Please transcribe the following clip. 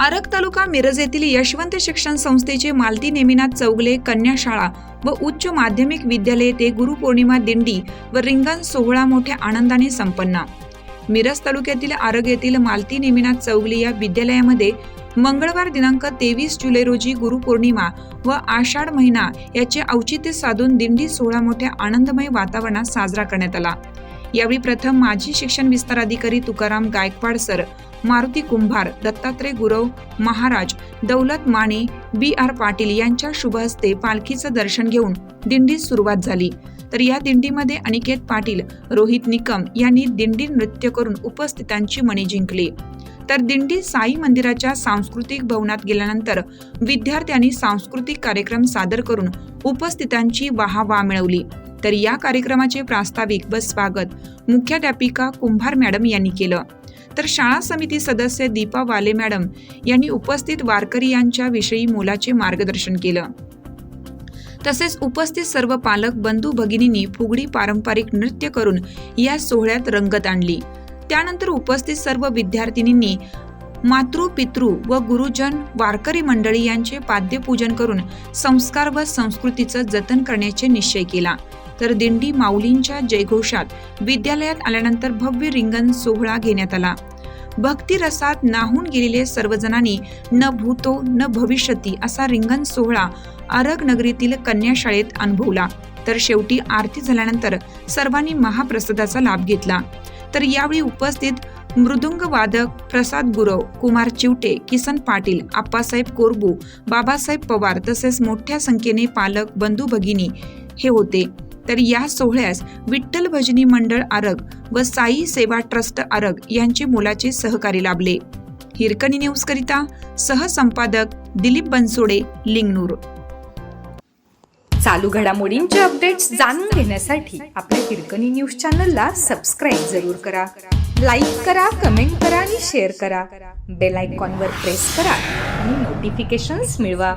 आरग तालुका मिरज येथील यशवंत शिक्षण संस्थेचे मालती नेमिनाथ चौगले कन्या शाळा व उच्च माध्यमिक विद्यालय ते गुरुपौर्णिमा दिंडी व रिंगण सोहळा मोठ्या आनंदाने संपन्न. मिरज तालुक्यातील आरग येथील मालती नेमिनाथ चौगली या विद्यालयामध्ये मंगळवार दिनांक तेवीस जुलै रोजी गुरुपौर्णिमा व आषाढ महिना याचे औचित्य साधून दिंडी सोहळा मोठ्या आनंदमय वातावरणात साजरा करण्यात आला. यावेळी प्रथम माजी शिक्षण विस्तार अधिकारी Tukaram Gaikwad sir Maruti Kumbhar Dattatray Gurav Maharaj Daulat Mane B R Patil यांच्या शुभ हस्ते पालखीचं दर्शन घेऊन दिंडीस सुरुवात झाली. तर या दिंडीमध्ये अनिकेत पाटील रोहित निकम यांनी दिंडी नृत्य करून उपस्थितांची मने जिंकली. तर दिंडी साई मंदिराच्या सांस्कृतिक भवनात गेल्यानंतर विद्यार्थ्यांनी सांस्कृतिक कार्यक्रम सादर करून उपस्थितांची वाहवा मिळवली. तर या कार्यक्रमाचे प्रास्ताविक व स्वागत मुख्याध्यापिका कुंभार मॅडम यांनी केलं. तर शाळा समिती सदस्य दीपा वाले मॅडम यांनी उपस्थित वारकरी यांच्या विषयी मोलाचे मार्गदर्शन केलं. तसेच उपस्थित सर्व पालक बंधू भगिनींनी फुगडी पारंपरिक नृत्य करून या सोहळ्यात रंगत आणली. त्यानंतर उपस्थित सर्व विद्यार्थिनींनी मातृ पितृ व गुरुजन वारकरी मंडळी यांचे पाद्यपूजन करून संस्कार व संस्कृतीचं जतन करण्याचे निश्चय केला. तर दिंडी माऊलींच्या जयघोषात विद्यालयात आल्यानंतर भव्य रिंगण सोहळा घेण्यात आला. भक्तिरसात नाहून गेलेले सर्वजणांनी न भूतो न भविष्यती असा रिंगण सोहळा अरग नगरीतील कन्याशाळेत अनुभवला. तर शेवटी आरती झाल्यानंतर सर्वांनी महाप्रसादाचा लाभ घेतला. तर यावेळी उपस्थित मृदुंग वादक प्रसाद गुरव कुमार चिवटे किसन पाटील आप्पासाहेब कोरबू बाबासाहेब पवार तसेच मोठ्या संख्येने पालक बंधू भगिनी हे होते. तर या सोहळ्यास विठ्ठल भजनी मंडळ आरग व साई सेवा ट्रस्ट आरग यांचे मोलाचे सहकारी लाभले. हिरकणी न्यूज करिता सहसंपादक दिलीप बनसोडे लिंगनूर. चालू घडामोडींचे अपडेट्स जाणून घेण्यासाठी आपल्या हिरकणी न्यूज चॅनलला सबस्क्राईब जरूर करा. लाईक करा कमेंट करा आणि शेअर करा. बेल आयकॉनवर प्रेस करा आणि नोटिफिकेशन्स मिळवा.